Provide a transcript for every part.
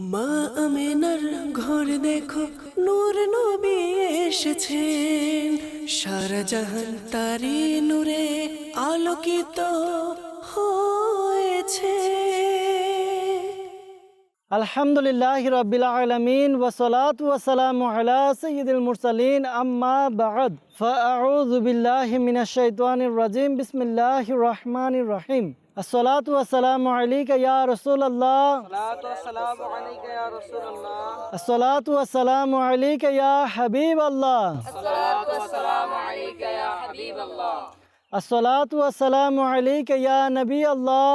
মা আমেনার ঘরে দেখো, নূর নবী এসেছেন। সারা জাহান তারি নূরে আলোকিত হয়েছে। আলহামদুলিল্লাহ রবিল আলমিন ওসলাত ওয়াসালাম আলা সঈদুল মুরসালিন। আম্মা বাদ ফাউযু বিল্লাহি মিনাশ শাইতানির রাজিম। বিসমিল্লাহির রহমানির রহিম। আসসালাতু ওয়াসসালামু আলাইকা ইয়া রাসূলুল্লাহ আসসালাতু ওয়াসসালামু আলাইকা ইয়া হাবিবাল্লাহ আসসালাতু ওয়াসসালামু আলাইকা ইয়া নবী আল্লাহ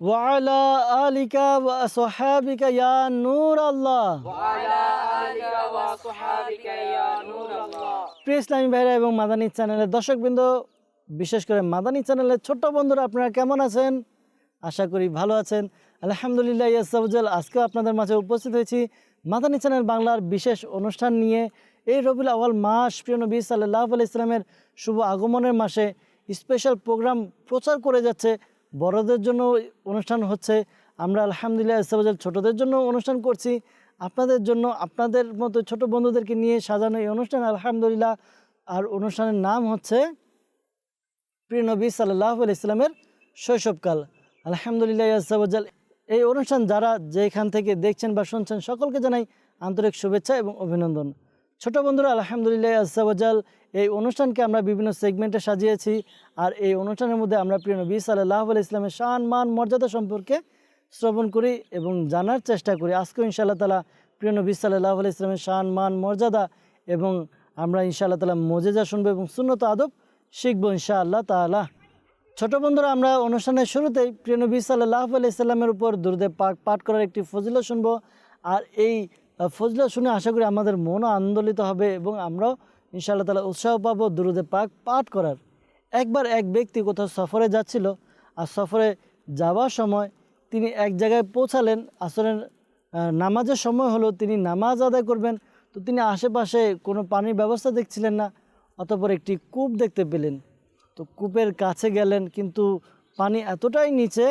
وعلى آلك وأصحابك يا نور الله প্রিয় ইসলামী ভাইরা এবং মাদানী চ্যানেলের দর্শকবৃন্দ বিশেষ করে মাদানী চ্যানেলের ছোট্ট বন্ধুরা, আপনারা কেমন আছেন? আশা করি ভালো আছেন। আলহামদুলিল্লাহ ইয়াসাবুজাল আজকেও আপনাদের মাঝে উপস্থিত হয়েছি মাদানী চ্যানেল বাংলার বিশেষ অনুষ্ঠান নিয়ে। এই রবিউল আওয়াল মাস, প্রিয় নবী সাল্লাহ আলি ইসলামের শুভ আগমনের মাসে স্পেশাল প্রোগ্রাম প্রচার করে যাচ্ছে। বড়দের জন্য অনুষ্ঠান হচ্ছে। আমরা আলহামদুলিল্লাহ ইসাবাজাল ছোটদের জন্য অনুষ্ঠান করছি। আপনাদের জন্য, আপনাদের মতো ছোট বন্ধুদেরকে নিয়ে সাজানো এই অনুষ্ঠান, আলহামদুলিল্লাহ। আর অনুষ্ঠানের নাম হচ্ছে প্রিয় নবী সাল্লাহ ইসলামের শৈশবকাল। আলহামদুলিল্লাহ ইসাবাজাল এই অনুষ্ঠান যারা যেখান থেকে দেখছেন বা শুনছেন, সকলকে জানাই আন্তরিক শুভেচ্ছা এবং অভিনন্দন। ছোট বন্ধুরা, আলহামদুলিল্লাহ আজাল এই অনুষ্ঠানকে আমরা বিভিন্ন সেগমেন্টে সাজিয়েছি। আর এই অনুষ্ঠানের মধ্যে আমরা প্রিয় নবী সাল্লাহ আলি ইসলামের শান, মান, মর্যাদা সম্পর্কে শ্রবণ করি এবং জানার চেষ্টা করি। আজকেও ইনশাআল্লাহ তালা প্রিয় নবী সাল্লাহ আলি ইসলামের শান, মান, মর্যাদা এবং আমরা ইনশাআল্লাহ তালা মজেজা শুনব এবং শূন্যত আদব শিখব ইনশাআল্লাহ তালা ছোট বন্ধুরা, আমরা অনুষ্ঠানের শুরুতেই প্রিয় নবী সাল্লাহ আলি ইসলামের উপর দুর্দে পাক পাঠ করার একটি ফজিলা শুনব। আর এই ফজলা শুনে আশা করি আমাদের মনও আন্দোলিত হবে এবং আমরাও ইনশাআল্লাহ তালা উৎসাহ পাবো দুরুদে পাক পাঠ করার। একবার এক ব্যক্তি কোথাও সফরে যাচ্ছিল, আর সফরে যাওয়ার সময় তিনি এক জায়গায় পৌঁছালেন। আসরের নামাজের সময় হলো তিনি নামাজ আদায় করবেন। তো তিনি আশেপাশে কোনো পানির ব্যবস্থা দেখছিলেন না। অতপর একটি কূপ দেখতে পেলেন। তো কূপের কাছে গেলেন, কিন্তু পানি এতটাই নিচে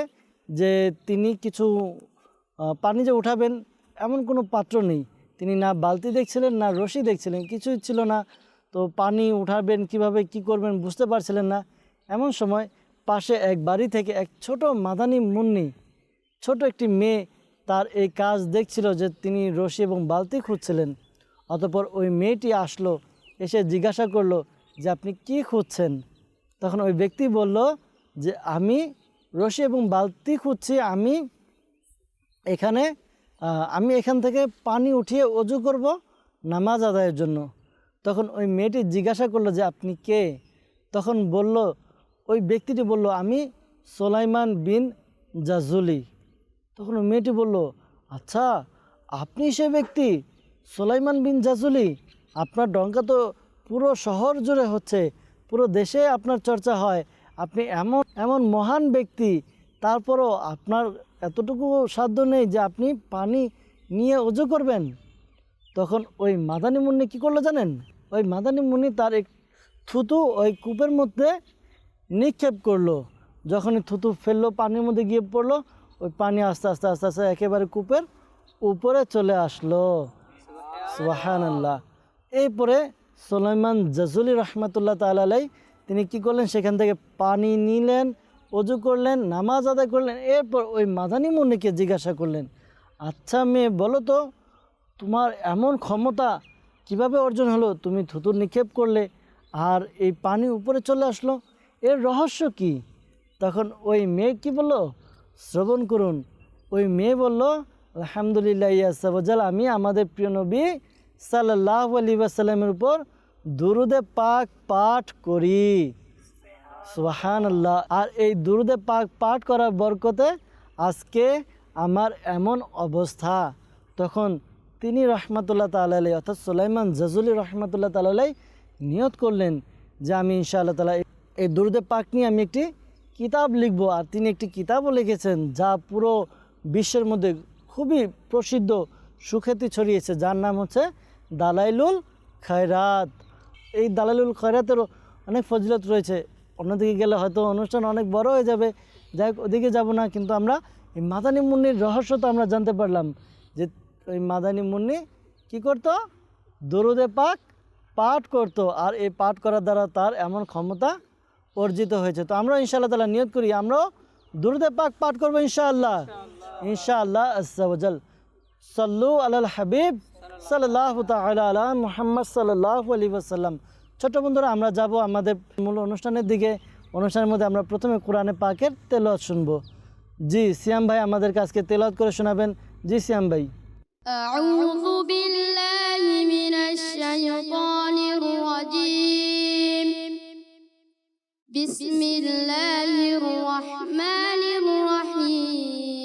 যে তিনি কিছু পানি যে উঠাবেন এমন কোনো পাত্র নেই। তিনি না বালতি দেখছিলেন, না রশি দেখছিলেন, কিছুই ছিল না। তো পানি উঠাবেন কীভাবে, কি করবেন বুঝতে পারছিলেন না। এমন সময় পাশে এক বাড়ি থেকে এক ছোট মাদানি মুন্নি, ছোট একটি মেয়ে তার এই কাজ দেখছিল যে তিনি রশি এবং বালতি খুঁজছিলেন। অতপর ওই মেয়েটি আসলো এসে জিজ্ঞাসা করল যে, আপনি কি খুঁজছেন? তখন ওই ব্যক্তি বলল যে, আমি রশি এবং বালতি খুঁজছি। আমি এখানে আমি এখান থেকে পানি উঠিয়ে অজু করব নামাজ আদায়ের জন্য। তখন ওই মেয়েটি জিজ্ঞাসা করল যে, আপনি কে? তখন বলল, ওই ব্যক্তিটি বলল, আমি সোলাইমান বিন জাজুলি। তখন ওই মেয়েটি বলল আচ্ছা আপনি সে ব্যক্তি, সোলাইমান বিন জাজুলি? আপনার ডঙ্কা তো পুরো শহর জুড়ে হচ্ছে, পুরো দেশে আপনার চর্চা হয়। আপনি এমন এমন মহান ব্যক্তি, তারপরও আপনার এতটুকু সাধ্য নেই যে আপনি পানি নিয়ে অজু করবেন। তখন ওই মাদানী মুন্নি কী করল জানেন? ওই মাদানী মুন্নি তার এক থুতু ওই কূপের মধ্যে নিক্ষেপ করল। যখনই থুতু ফেলল, পানির মধ্যে গিয়ে পড়ল, ওই পানি আস্তে আস্তে আস্তে আস্তে, একেবারে কূপের উপরে চলে আসলো। সুবাহান আল্লাহ এরপরে সোলাইমান জাজুলি রহমতুল্লাহ তালাই তিনি কি করলেন? সেখান থেকে পানি নিলেন, অজু করলেন, নামাজ আদায় করলেন, এরপর ওই মাদানি মুন্নিকে জিজ্ঞাসা করলেন আচ্ছা মেয়ে, বলো তো, তোমার এমন ক্ষমতা কীভাবে অর্জন হলো? তুমি থুতুর নিক্ষেপ করলে আর এই পানি উপরে চলে আসলো। এর রহস্য কি? তখন ওই মেয়ে কি বলল? শ্রবণ করুন। ওই মেয়ে বলল, আলহামদুলিল্লাহ ইয়াসাবজাল আমি আমাদের প্রিয় নবী সাল্লাহ আলী আসাল্লামের উপর দুরুদে পাক পাঠ করি। সুহান আল্লাহ আর এই দুরুদে পাক পাঠ করার বরকতে আজকে আমার এমন অবস্থা। তখন তিনি রহমতুল্লাহ তালাই অর্থাৎ সুলাইমান জাজুলি রহমতুল্লাহ তালাই নিয়ত করলেন যে আমি ইনশাআল্লাহ তালা এই দুরুদে পাক নিয়ে আমি একটি কিতাব লিখব। আর তিনি একটি কিতাবও লিখেছেন যা পুরো বিশ্বের মধ্যে খুবই প্রসিদ্ধ সুখ্যাতি ছড়িয়েছে, যার নাম হচ্ছে দালাইলুল খয়রাত। এই দালালুল খয়রাতেরও অনেক ফজিলত রয়েছে। অন্যদিকে গেলে হয়তো অনুষ্ঠান অনেক বড় হয়ে যাবে। যাই হোক ওদিকে যাব না কিন্তু আমরা এই মাদানী মুন্নির রহস্য তো আমরা জানতে পারলাম যে ওই মাদানী মুন্নি কি করতো? দরুদে পাক পাঠ করতো আর এই পাঠ করার দ্বারা তার এমন ক্ষমতা অর্জিত হয়েছে। তো আমরা ইনশাআল্লাহ তালা নিয়ত করি আমরাও দরুদে পাক পাঠ করব ইনশাআল্লাহ। ইনশাআল্লাহ। আজ্জাওয়াজাল সাল্লু আলাল হাবিব। সাল্লাহ তালা আলা মুহাম্মদ সাল্লাহ আলী ওসাল্লাম ছোট বন্ধুরা আমরা যাব আমাদের মূল অনুষ্ঠানের দিকে অনুষ্ঠানের মধ্যে আমরা প্রথমে কোরআনে পাকের তেলত শুনবো জি সিয়াম ভাই আমাদের কাছকে তেলত করে শোনাবেন জি সিয়াম ভাই أعوذ بالله من الشيطان الرجيم بسم الله الرحمن الرحيم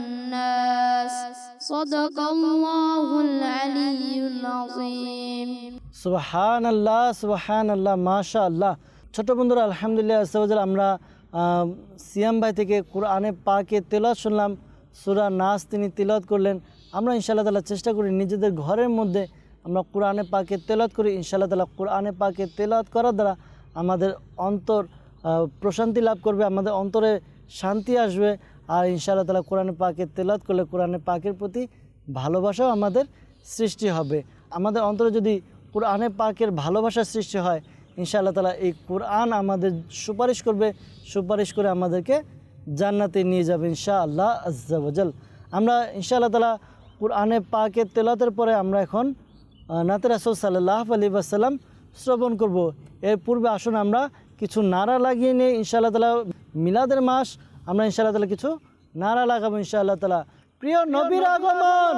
صدق الله العلي العظيم সুবাহান আল্লাহ সুবাহান আল্লাহ মাশা আল্লাহ ছোট বন্ধুরা আলহামদুলিল্লাহ আসাল আমরা আহ, সিয়াম ভাই থেকে কোরআনে পাকে তেলত শুনলাম সুরা নাচ তিনি তেলত করলেন আমরা ইনশাআল্লাহ তালা চেষ্টা করি নিজেদের ঘরের মধ্যে আমরা কোরআনে পাকে তেলত করি ইনশাআল্লাহ তালা কোরআনে পাকে তেলত করার দ্বারা আমাদের অন্তর আহ, প্রশান্তি লাভ করবে আমাদের অন্তরে শান্তি আসবে আর ইনশাআল্লাহ তালা কোরআনে পাকে তেলত করলে কোরআনে পাকের প্রতি ভালোবাসাও আমাদের সৃষ্টি হবে। আমাদের অন্তরে যদি কোরআনে পাকের ভালোবাসার সৃষ্টি হয় ইনশাআল্লাহ তালা এই কোরআন আমাদের সুপারিশ করবে সুপারিশ করে আমাদেরকে জান্নাতে নিয়ে যাবে ইনশা আল্লাহ আজ্জাবজাল আমরা ইনশাআল্লাহ তালা কোরআনে পাকের তেলাতের পরে আমরা এখন আহ, নাতে রাসুল সাল্লাহ আলী আসাল্লাম শ্রবণ করব। এর পূর্বে আসুন আমরা কিছু নারা লাগিয়ে নিয়ে ইনশাআল্লাহ তালা মিলাদের মাস আমরা ইনশাআল্লাহ তালা কিছু নারা লাগাবো ইনশাআল্লাহ তালা প্রিয় নবীর আগমন,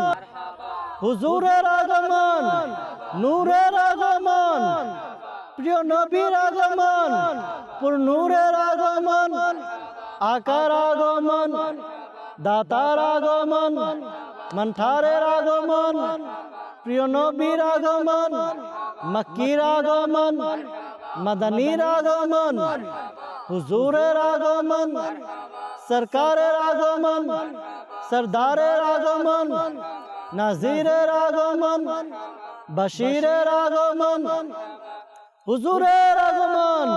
হুজুরের আগমন, নূরের আগমন, প্রিয় নবীর আগমন নূরের আগমন, আকার আগমন, দাতার আগমন, মন্থারের আগমন, প্রিয় নবীর আগমন, মক্কির আগমন, মদনীর আগমন, হুজুরের আগমন সরকারের আগমন সরদারের আগমন নাজিরের আগমন বশিরের আগমন হুজুরের আগমন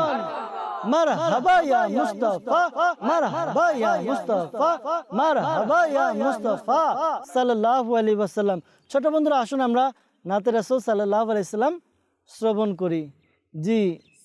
মারহাবা ইয়া মুস্তাফা মারহাবা ইয়া মুস্তাফা মারহাবা ইয়া মুস্তাফা সাল্লাল্লাহু আলাইহি ওয়াসাল্লাম ছোট বন্ধুরা, আসুন আমরা নাতে রাসূল সাল্লাল্লাহু আলাইহি শ্রবণ করি। জি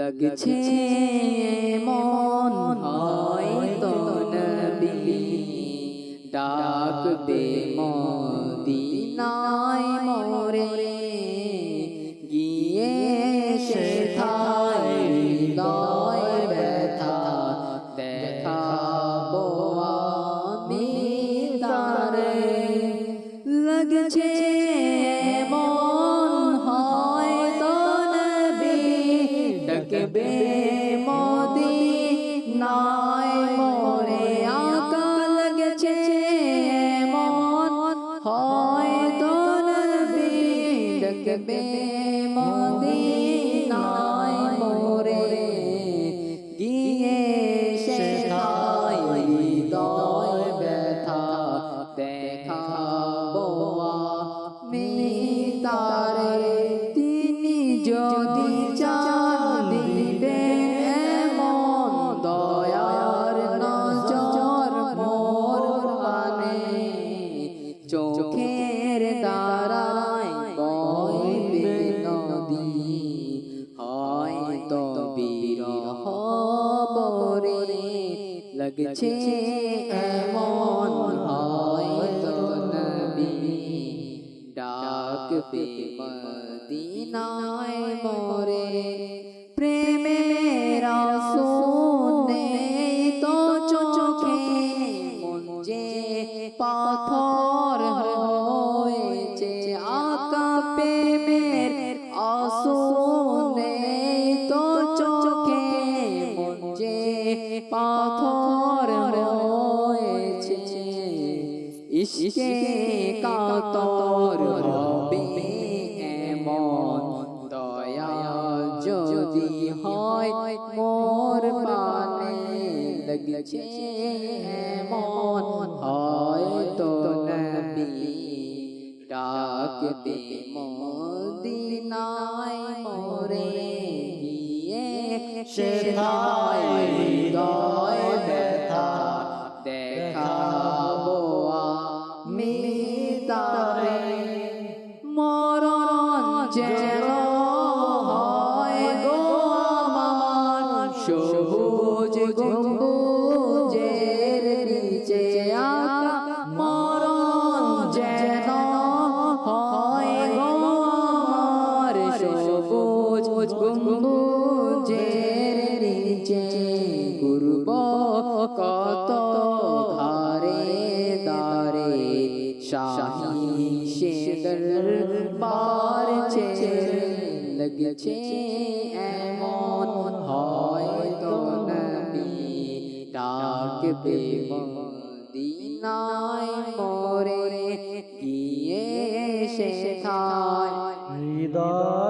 লাগছে মন হয়তো নবী ডাক দে মদিনায় নয় মোরে গিয়ে হৃদয়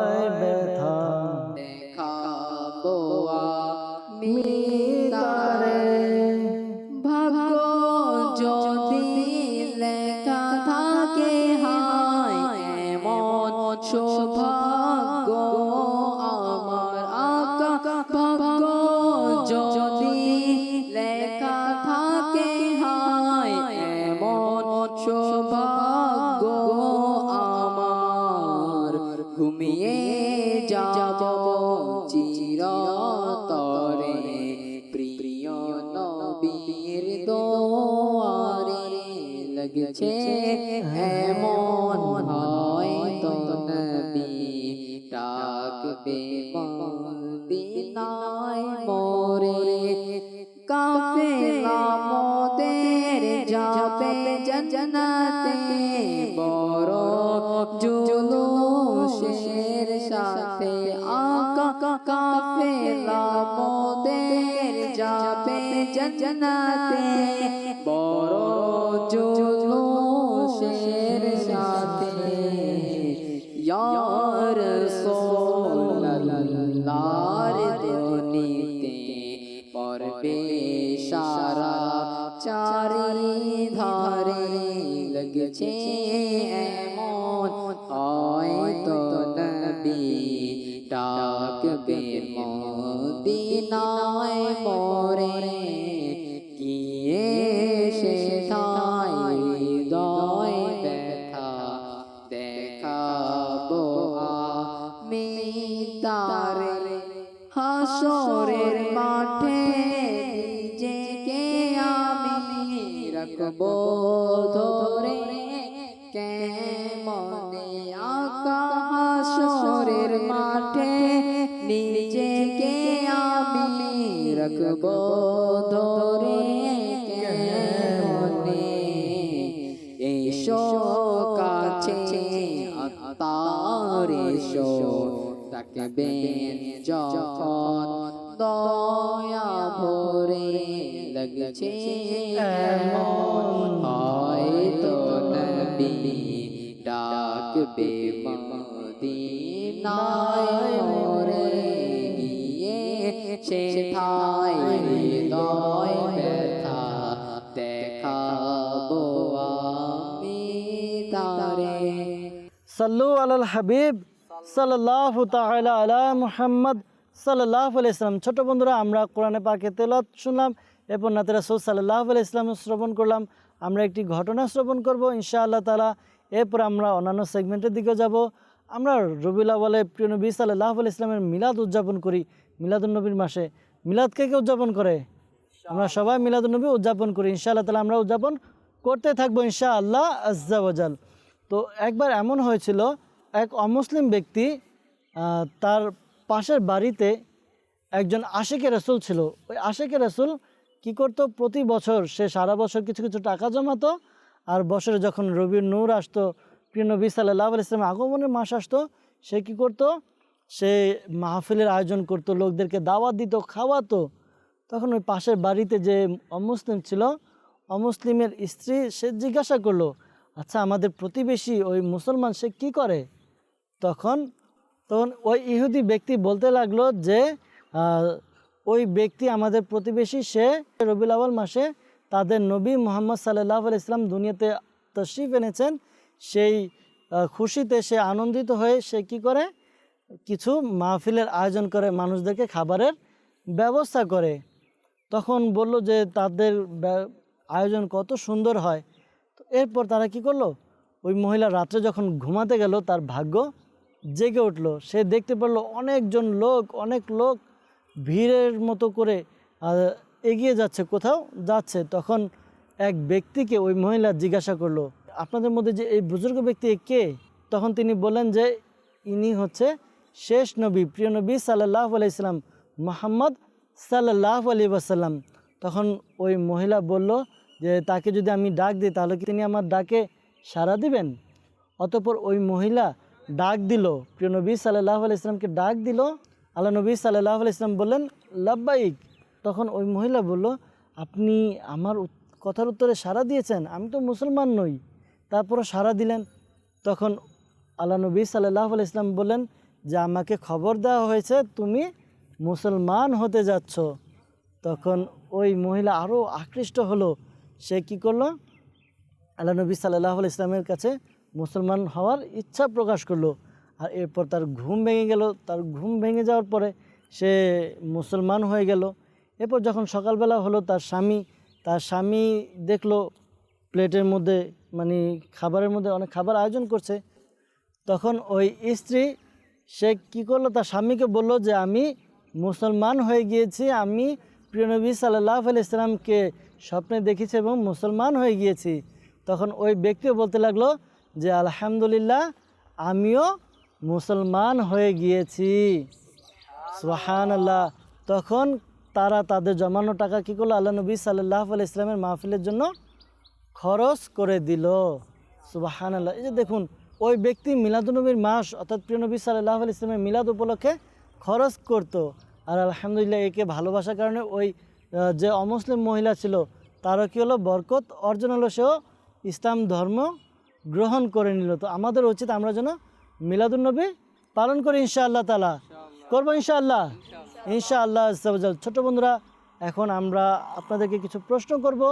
এমন হয় তো নবী ডাকবে মদিনায় মোরে। কাফেলা মোদের যাবে জন্নতে। বড় জুলুশের সাথে আকা কাফেলা মোদের যাবে জন্নতে। তাকবেন যখন দয়া ভরে লাগছে এমন। হয়তো নবী ডাকবে মদিনায় মরে গিয়ে সে থায় সাল্লু আলাল হাবিব সাল্লাহ তাআলা আলা মুহাম্মদ সাল্লাহ আলাই ইসলাম ছোট বন্ধুরা, আমরা কোরআনে পাকে তেলত শুনলাম, এরপর নাতে রাসুল সাল্লাহ আলাই ইসলাম শ্রবণ করলাম। আমরা একটি ঘটনা শ্রবণ করব ইনশাআল্লাহ তালা এরপর আমরা অন্যান্য সেগমেন্টের দিকে যাব। আমরা রবিউল আওয়ালে প্রিয় নবী সাল্লাহ আলাই ইসলামের মিলাদ উদযাপন করি মিলাদুলনবীর মাসে। মিলাদ কে কে উদযাপন করে? আমরা সবাই মিলাদুলনবী উদযাপন করি। ইনশাআল্লাহ তালা আমরা উদযাপন করতে থাকব ইনশাআল্লাহ আজ্জাওয়াজাল তো একবার এমন হয়েছিল, এক অমুসলিম ব্যক্তি তার পাশের বাড়িতে একজন আশেকে রসুল ছিল। ওই আশেকে রসুল কী করতো? প্রতি বছর সে সারা বছর কিছু কিছু টাকা জমাতো আর বছরে যখন রবির নূর আসতো, প্রিয় নবী সাল্লাহ আল ইসলামের আগমনের মাস আসতো, সে কী করতো? সে মাহফিলের আয়োজন করতো, লোকদেরকে দাওয়াত দিত, খাওয়াতো। তখন ওই পাশের বাড়িতে যে অমুসলিম ছিল, অমুসলিমের স্ত্রী সে জিজ্ঞাসা করল আচ্ছা আমাদের প্রতিবেশী ওই মুসলমান সে কি করে? তখন তখন ওই ইহুদি ব্যক্তি বলতে লাগল যে ওই ব্যক্তি আমাদের প্রতিবেশী, সে রবিউল আওয়াল মাসে তাদের নবী মোহাম্মদ সাল্লাহ ইসলাম দুনিয়াতে তশরিফ এনেছেন। সেই খুশিতে সে আনন্দিত হয়ে সে কি করে? কিছু মাহফিলের আয়োজন করে, মানুষদেরকে খাবারের ব্যবস্থা করে। তখন বলল যে, তাদের আয়োজন কত সুন্দর হয়। এরপর তারা কি করল? ওই মহিলা রাত্রে যখন ঘুমাতে গেল, তার ভাগ্য জেগে উঠল। সে দেখতে পারল অনেকজন লোক, অনেক লোক ভিড়ের মতো করে এগিয়ে যাচ্ছে, কোথাও যাচ্ছে। তখন এক ব্যক্তিকে ওই মহিলা জিজ্ঞাসা করল, আপনাদের মধ্যে যে এই বুজুর্গ ব্যক্তি কে? তখন তিনি বললেন যে, ইনি হচ্ছে শেষ নবী, প্রিয় নবী সাল্লাহ আলাইসাল্লাম মোহাম্মদ সাল্লাহ আলী ওয়াসাল্লাম। তখন ওই মহিলা বলল যে তাকে যদি আমি ডাক দিই, তাহলে কি তিনি আমার ডাকে সাড়া দিবেন? অতপর ওই মহিলা ডাক দিল। প্রিয় নবী সাল্লাহ আলি ইসলামকে ডাক দিল। আল্লাহ নবী সাল্লাহ আলি ইসলাম বললেন, লাব্বাইক। তখন ওই মহিলা বলল, আপনি আমার কথার উত্তরে সাড়া দিয়েছেন, আমি তো মুসলমান নই। তারপরও সাড়া দিলেন। তখন আল্লাহ নবী সাল্লাহ আলি ইসলাম বললেন, যে আমাকে খবর দেওয়া হয়েছে, তুমি মুসলমান হতে যাচ্ছ। তখন ওই মহিলা আরও আকৃষ্ট হলো। সে কি করল? আল্লাহ নবী সাল্লাহ ইসলামের কাছে মুসলমান হওয়ার ইচ্ছা প্রকাশ করল। আর এরপর তার ঘুম ভেঙে গেল। তার ঘুম ভেঙে যাওয়ার পরে সে মুসলমান হয়ে গেল। এরপর যখন সকালবেলা হলো, তার স্বামী তার স্বামী দেখল প্লেটের মধ্যে মানে খাবারের মধ্যে অনেক খাবার আয়োজন করছে। তখন ওই স্ত্রী, সে কি করল? তার স্বামীকে বলল যে, আমি মুসলমান হয়ে গিয়েছি। আমি প্রিয়নবী সাল্লাহ আলি ইসলামকে স্বপ্নে দেখেছি এবং মুসলমান হয়ে গিয়েছি। তখন ওই ব্যক্তিও বলতে লাগল যে, আলহামদুলিল্লাহ, আমিও মুসলমান হয়ে গিয়েছি। সুহান আল্লাহ তখন তারা তাদের জমানো টাকা কী করল? আল্লাহ নবী সাল্লাহ আলি ইসলামের মাহফিলের জন্য খরচ করে দিল। সুবাহান আল্লাহ এই যে দেখুন, ওই ব্যক্তি মিলাদুনবীর মাস, অর্থাৎ প্রিয় নবী সাল্লাহ আলি ইসলামের মিলাদ উপলক্ষে খরচ করত। আর আলহামদুলিল্লাহ, একে ভালোবাসার কারণে ওই যে অমুসলিম মহিলা ছিল, তারও কী হলো? বরকত অর্জন হলো সেও ইসলাম ধর্ম গ্রহণ করে নিল। তো আমাদের উচিত আমরা যেন মিলাদুলনবী পালন করি ইনশাআল্লাহ তালা করব ইনশাআল্লাহ? ইনশাআল্লাহ আজ্জাওয়াজাল। ছোট বন্ধুরা, এখন আমরা আপনাদেরকে কিছু প্রশ্ন করব,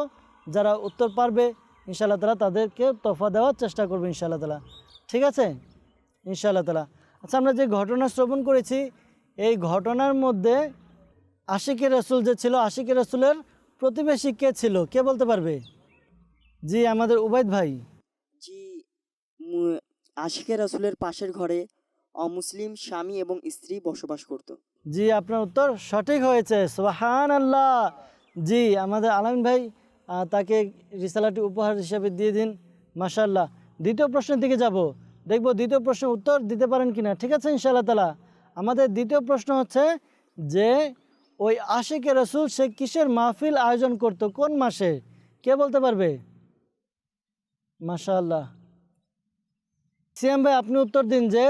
যারা উত্তর পারবে, ইনশাআল্লাহ তালা তাদেরকে তোফা দেওয়ার চেষ্টা করব ইনশাআল্লাহ তালা ঠিক আছে? ইনশাআল্লাহ তালা আচ্ছা আমরা যে ঘটনা শ্রবণ করেছি, এই ঘটনার মধ্যে আশিকে রসুল যে ছিল আশিকে রসুলের প্রতিবেশী কে ছিল? কে বলতে পারবে? জি আমাদের উবাইদ ভাই। জি আশিকে রাসুলের পাশের ঘরে অমুসলিম স্বামী এবং স্ত্রী বসবাস করত। জি আপনার উত্তর সঠিক হয়েছে সোহান আল্লাহ জি আমাদের আলমিন ভাই তাকে রিসালাটি উপহার হিসাবে দিয়ে দিন মাশাল্লাহ দ্বিতীয় প্রশ্নের দিকে যাব। দেখব দ্বিতীয় প্রশ্নের উত্তর দিতে পারেন কিনা। ঠিক আছে ইনশাআল্লাহ তালা আমাদের দ্বিতীয় প্রশ্ন হচ্ছে যে ওই আশিকে রসুল সে কিসের মাহফিল আয়োজন করত? কোন মাসে? কে বলতে পারবে? মাশাল্লাহ সিএম ভাই আপনি উত্তর দিন যে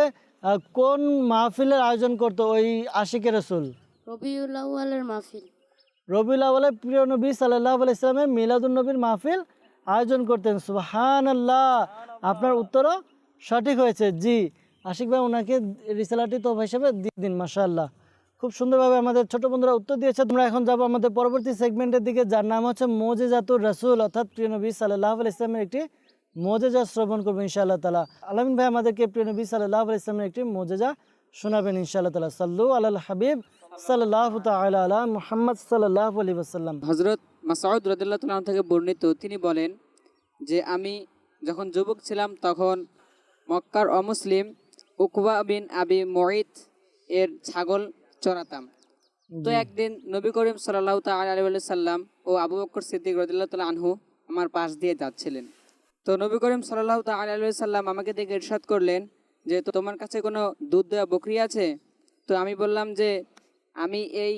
কোন মাহফিলের আয়োজন করতো ওই আশিকে রসুল? রবিউল আউয়ালের মাহফিল। রবিউল আওয়ালে প্রিয় নবী সাল্লাহ ইসলামের মিলাদুল নবীর মাহফিল আয়োজন করতেন। সুহান আল্লাহ আপনার উত্তরও সঠিক হয়েছে। জি আশিক ভাই ওনাকে রিসালাটি তোফা হিসেবে দিয়ে দিন মাশাআল্লাহ। খুব সুন্দরভাবে আমাদের ছোট বন্ধুরা উত্তর দিয়েছে। তোমরা এখন যাব আমাদের পরবর্তী সেগমেন্টের দিকে, যার নাম হচ্ছে মোজেজাতুর রাসূল, অর্থাৎ প্রিয় নবী সাল্লাহ ইসলামের একটি মোজেজা শ্রবণ করব ইনশাআল্লাহ তালা আলামিন ভাই, আমাদেরকে প্রিয় নবী সাল্লাহ ইসলামের একটি মোজেজা শোনাবেন ইনশাআল্লাহ তালা সাল্লু আল হাবিব সাল্লাহ তালা আলা মুহাম্মদ সাল্লাহ আলী ওসাল্লাম হজরত মাসাউদ রদুল্লাহ তালাম থেকে বর্ণিত, তিনি বলেন যে, আমি যখন যুবক ছিলাম তখন মক্কার অমুসলিম উকবা বিন আবি মঈত এর ছাগল চড়াতাম। তো একদিন নবী করিম সাল্লাহ তালি সাল্লাম ও আবু বকর সিদ্দিক রদুল্লাহ তাল আনহু আমার পাশ দিয়ে যাচ্ছিলেন। তো নবী করিম সাল্লাহ তালি সাল্লাম আমাকে দেখে ইরশাদ করলেন যে তো তোমার কাছে কোনো দুধ দেওয়া বকরি আছে? তো আমি বললাম যে আমি এই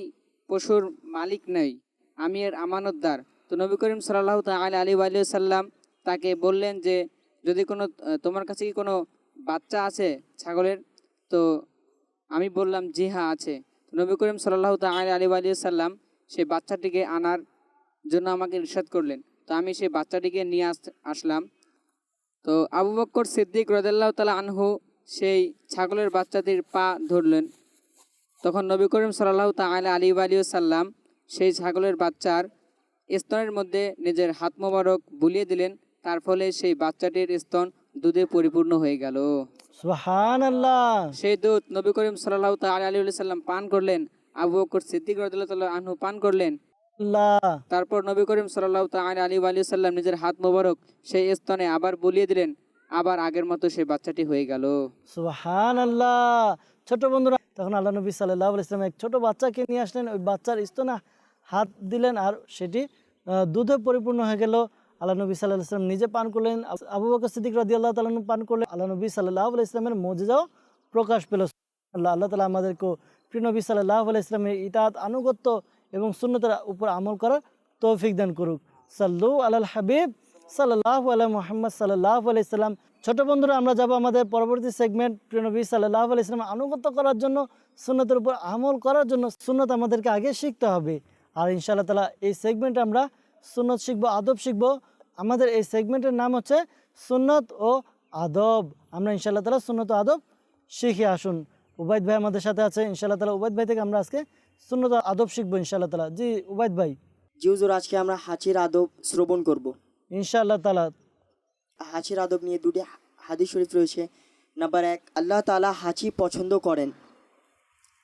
পশুর মালিক নই আমি এর আমানতদার। তো নবী করিম সাল্লাহ তাল আলী আলী সাল্লাম তাকে বললেন যে যদি কোনো তোমার কাছে কি কোনো বাচ্চা আছে ছাগলের? তো আমি বললাম জি হ্যাঁ আছে। নবী করিম সাল্লাহ তাল আলী আলী সাল্লাম সেই বাচ্চাটিকে আনার জন্য আমাকে ইরশাদ করলেন। তো আমি সেই বাচ্চাটিকে নিয়ে আস, আসলাম। তো আবু বক্কর সিদ্দিক রদাল্লাহ তালা আনহু সেই ছাগলের বাচ্চাটির পা ধরলেন। তখন নবী করিম সাল্লাহ তালা আলী আলী সাল্লাম সেই ছাগলের বাচ্চার স্তনের মধ্যে নিজের হাত মোবারক বুলিয়ে দিলেন। তার ফলে সেই বাচ্চাটির স্তন দুধে পরিপূর্ণ হয়ে গেল। সুহান আল্লাহ সেই দুধ নবী করিম সাল্লাহ আলী সাল্লাম পান করলেন আবু বকর সিদ্দিক রদুল্লাহ আনহু পান করলেন। তারপর নবী করিম সাল্লাহ আলী আলী সাল্লাম নিজের হাত মোবারক সেই স্তনে আবার বলিয়ে দিলেন আবার আগের মতো সেই বাচ্চাটি হয়ে গেল। সুহান আল্লাহ ছোট বন্ধুরা তখন আল্লাহ নবী সাল্লাহ ইসলাম এক ছোট বাচ্চাকে নিয়ে আসলেন ওই বাচ্চার স্তনে হাত দিলেন আর সেটি দুধে পরিপূর্ণ হয়ে গেল। আল্লাহ নবী সাল্লাহ ইসলাম নিজে পান করলেন। আব- বকর সিদ্দিক রাদি আল্লাহ তালন পান করলেন। আল্লাহ নবী সাল্লাহ ইসলামের মজেজাও প্রকাশ পেল। আল্লাহ আল্লাহ তালা আমাদেরকে প্রিয় নবী সাল্লাহ ইসলামের ইতাত আনুগত্য এবং শূন্যতার উপর আমল করার তৌফিক দান করুক। সাল্লু আলাল হাবিব সাল্লাহ আলাই মোহাম্মদ সাল্লাহ আলাইসাল্লাম ছোট বন্ধুরা, আমরা যাব আমাদের পরবর্তী সেগমেন্ট। প্রিয়নবী সাল্লাহ আলাইসলাম আনুগত্য করার জন্য, সুন্নতের উপর আমল করার জন্য সুন্নত আমাদেরকে আগে শিখতে হবে। আর ইনশাআল্লাহ তালা এই সেগমেন্টে আমরা সুন্নত শিখব, আদব শিখব। আমাদের এই সেগমেন্টের নাম হচ্ছে সুন্নত ও আদব। আমরা ইনশাআল্লাহ তালা সুন্নত ও আদব শিখে আসুন। উবাইদ ভাই আমাদের সাথে আছে ইনশাল্লাহ তালা উবাইদ ভাই থেকে আমরা আজকে সুন্নত ও আদব শিখব ইনশাআল্লাহ তালা জি উবাইদ ভাই। জি হুজুর আজকে আমরা হাঁচির আদব শ্রবণ করব। ইনশাআল্লাহ তালা হাঁচির আদব নিয়ে দুটি হা- হাদিস শরীফ রয়েছে। নাম্বার এক আল্লাহ তাআলা হাঁচি পছন্দ করেন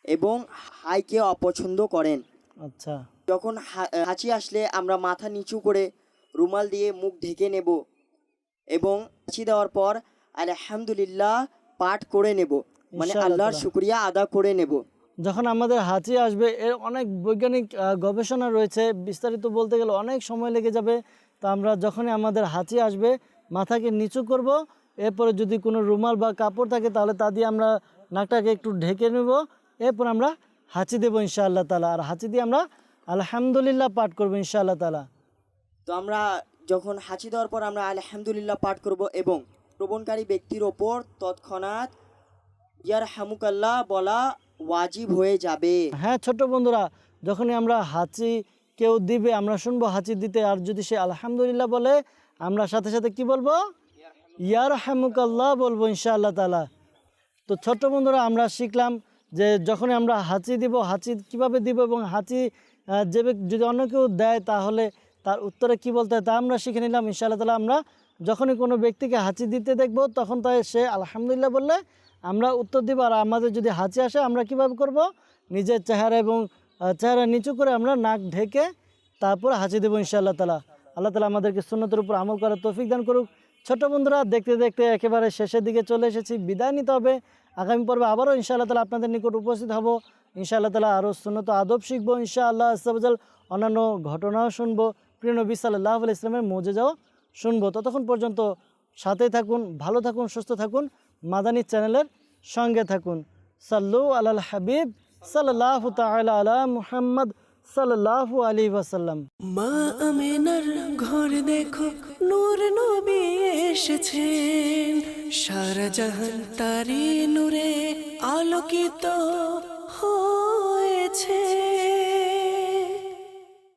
এবং হাইকে অপছন্দ করেন। আচ্ছা। যখন হাঁচি আসলে আমরা মাথা নিচু করে রুমাল দিয়ে মুখ ঢেকে নেব এবং হাঁচি দেওয়ার পর আলহামদুলিল্লাহ পাঠ করে নেব। মানে আল্লাহর শুক্রিয়া আদা করে নেব। যখন আমাদের হাঁচি আসবে এর অনেক বৈজ্ঞানিক গবেষণা রয়েছে। বিস্তারিত বলতে গেলে অনেক সময় লেগে যাবে। তা আমরা যখনই আমাদের হাঁচি আসবে মাথাকে নিচু করব এরপরে যদি কোনো রুমাল বা কাপড় থাকে তাহলে তা দিয়ে আমরা নাকটাকে একটু ঢেকে নেব। এরপর আমরা হাঁচি দেবো ইনশাআল্লাহ তালা আর হাঁচি দিয়ে আমরা আলহামদুলিল্লাহ পাঠ করব ইনশাআল্লাহ তালা তো আমরা যখন হাঁচি দেওয়ার পর আমরা আলহামদুলিল্লাহ পাঠ করব এবং প্রবণকারী ব্যক্তির ওপর তৎক্ষণাৎ ইয়ার হামুকাল্লাহ বলা ওয়াজিব হয়ে যাবে। হ্যাঁ ছোট বন্ধুরা, যখনই আমরা হাঁচি কেউ দিবে, আমরা শুনব হাঁচি দিতে, আর যদি সে আলহামদুলিল্লাহ বলে, আমরা সাথে সাথে কি বলব? ইয়ার হামুকাল্লাহ বলব ইনশাআল্লাহ তালা তো ছোট্ট বন্ধুরা, আমরা শিখলাম যে যখনই আমরা হাঁচি দিব, হাঁচি কীভাবে দিব এবং হাঁচি যে যদি অন্য কেউ দেয়, তাহলে তার উত্তরে কি বলতে হয় তা আমরা শিখে নিলাম, ইনশাআল্লাহ তালা আমরা যখনই কোনো ব্যক্তিকে হাঁচি দিতে দেখব, তখন তাই সে আলহামদুলিল্লাহ বললে আমরা উত্তর দিব। আর আমাদের যদি হাঁচি আসে, আমরা কীভাবে করব? নিজের চেহারা এবং চেহারা নিচু করে আমরা নাক ঢেকে তারপর হাঁচি দেবো, ইনশাআল্লাহ তালা আল্লাহ তালা আমাদেরকে সুন্নতের উপর আমল করার তৌফিক দান করুক। ছোট বন্ধুরা, দেখতে দেখতে একেবারে শেষের দিকে চলে এসেছি। বিদায় নিতে হবে। আগামী পর্বে আবারও ইনশাআল্লাহ তালা আপনাদের নিকট উপস্থিত হব। ইনশাআল্লাহ তালা আরও সুন্নত আদব শিখব, ইনশাআল্লাহ আস্তাবজাল অন্যান্য ঘটনাও শুনব। প্রিয় নবী সাল্লাহ আল ইসলামের মজেজাও শুনব। ততক্ষণ পর্যন্ত সাথে থাকুন, ভালো থাকুন, সুস্থ থাকুন, মাদানী চ্যানেলের সঙ্গে থাকুন। সাল্লু আলাল হাবিব সাল্লাহ তাআলা আলা মুহাম্মদ সাল্লাহ আলী ওয়াসাল্লাম। মা আমেনার ঘর দেখো, নূর নবী এসেছেন। সারা জাহান তারি নূরে আলোকিত হয়েছে।